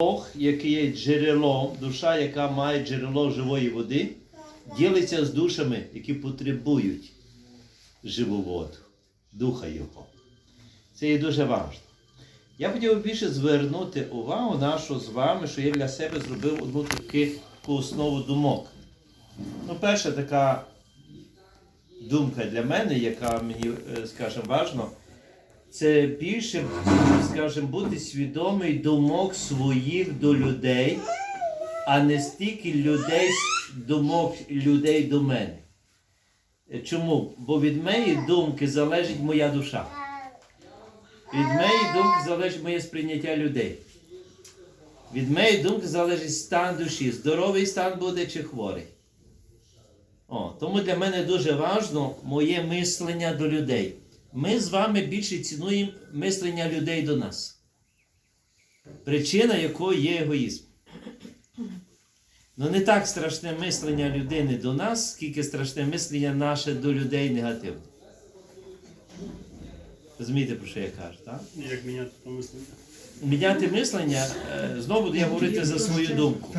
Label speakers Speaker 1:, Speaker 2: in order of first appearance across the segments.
Speaker 1: Бог, який є джерелом, душа, яка має джерело живої води, ділиться з душами, які потребують живу воду, духа Його. Це є дуже важливо. Я хотів більше звернути увагу нашу з вами, що я для себе зробив одну таку основу думок. Ну, перша така думка для мене, яка мені, е, скажімо, важно, це більше, скажімо, бути свідомий думок своїх до людей, а не стільки людей, думок людей до мене. Чому? Бо від моєї думки залежить моя душа. Від моєї думки залежить моє сприйняття людей. Від моєї думки залежить стан душі, здоровий стан буде чи хворий. О, тому для мене дуже важливо моє мислення до людей. Ми з вами більше цінуємо мислення людей до нас. Причина якої є егоїзм. Ну не так страшне мислення людини до нас, скільки страшне мислення наше до людей негативне. Розумієте, про що я кажу, так?
Speaker 2: Як міняти то мислення?
Speaker 1: Міняти мислення, е, знову буду я говорити за свою думку.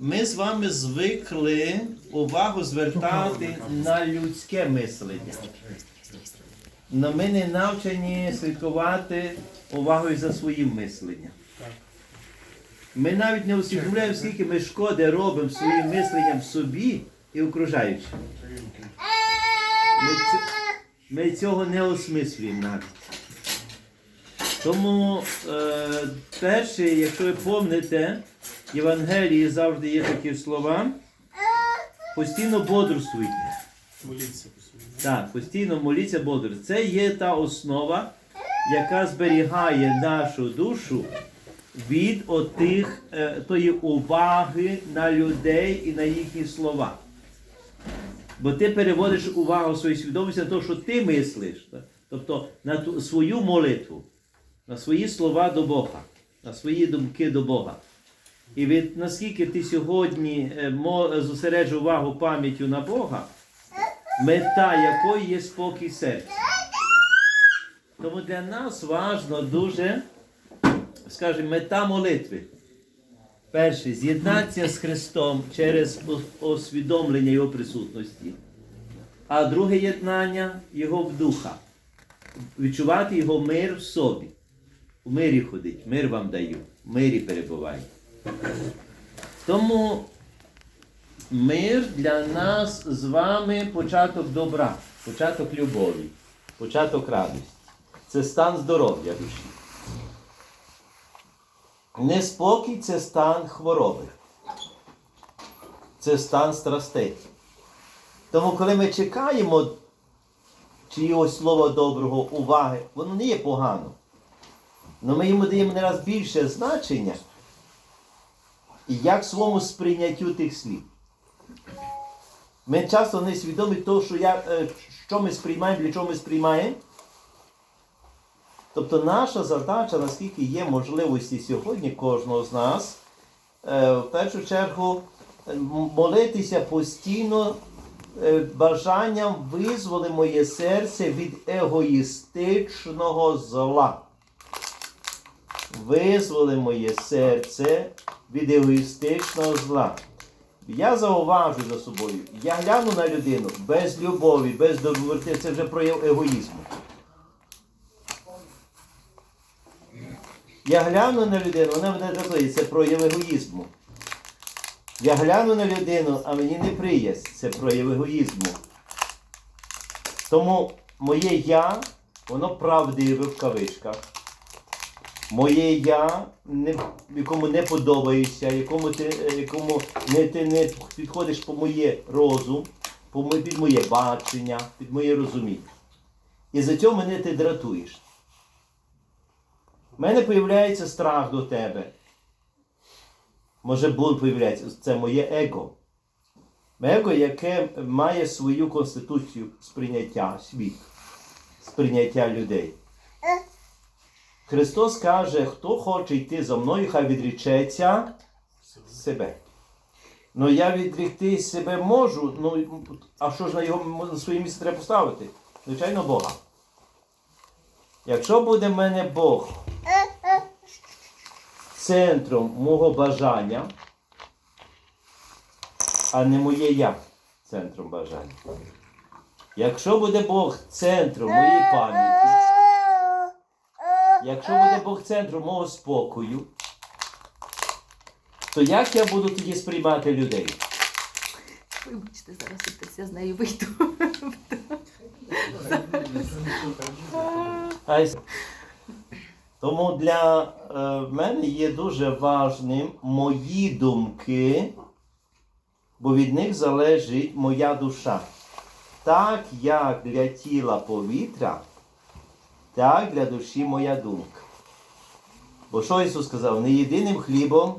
Speaker 1: Ми з вами звикли увагу звертати на людське мислення. Но ми не навчені слідкувати увагою за своїм мисленням. Ми навіть не усвідомляємо, скільки ми шкоди робимо своїм мисленням собі і окружаючим. Ми, ми цього не осмислюємо навіть. Тому е, перше, якщо ви пам'ятаєте, в Євангелії завжди є такі слова, постійно бодрствуйте.
Speaker 2: Моліться по собі.
Speaker 1: Так, постійно моліться бодрствуйте. Це є та основа, яка зберігає нашу душу від отих, е, тої уваги на людей і на їхні слова. Бо ти переводиш увагу своєї свідомості на те, що ти мислиш, тобто на ту, свою молитву, на свої слова до Бога, на свої думки до Бога. І від наскільки ти сьогодні е, зосереджуєш увагу пам'яттю на Бога, мета якої є спокій серця. Тому для нас важно дуже, скажімо, мета молитви. Перше, з'єднатися з Христом через освідомлення Його присутності. А друге єднання Його в духа. Відчувати Його мир в собі. У мирі ходить, мир вам даю, в мирі перебувай. Тому мир для нас з вами початок добра, початок любові, початок радості. Це стан здоров'я душі. Неспокій це стан хвороби. Це стан страстей. Тому, коли ми чекаємо чиїгось слова доброго, уваги, воно не є погано. Але ми йому даємо не раз більше значення, і як своєму сприйняттю тих слів. Ми часто не свідомі того, що, я, е, що ми сприймаємо, для чого ми сприймаємо. Тобто наша задача, наскільки є можливості сьогодні кожного з нас, е, в першу чергу е, молитися постійно бажанням визволи моє серце від егоїстичного зла. Визволи моє серце від егоїстичного зла. Я зауважу за собою, я гляну на людину без любові, без доброти, це вже прояв егоїзму. Я гляну на людину, вона мене дратує, це прояв егоїзму. Я гляну на людину, а мені не приязнь, це прояв егоїзму. Тому моє я, воно правдиве в кавичках. Моє я, не, якому не подобаєшся, якому ти, е, якому не, ти не підходиш по моє розум, по під моє бачення, під моє розуміння. І за цього мене ти дратуєш. У мене появляється страх до тебе. Може бунт появляється. Це моє его. Его, яке має свою конституцію сприйняття світу, сприйняття людей. Христос каже, хто хоче йти за мною, хай відрічеться себе. Ну я відрікти себе можу, ну а що ж на його на своє місце треба поставити? Звичайно, Бога. Якщо буде в мене Бог центром мого бажання, а не моє я центром бажання. Якщо буде Бог центром моєї пам'яті, якщо буде Бог центром мого спокою, то як я буду тоді сприймати людей?
Speaker 3: Вибачте, зараз я з нею вийду.
Speaker 1: Тому для е, мене є дуже важним мої думки, бо від них залежить моя душа. Так як для тіла повітря, так для душі моя думка. Бо що Ісус сказав? Не єдиним хлібом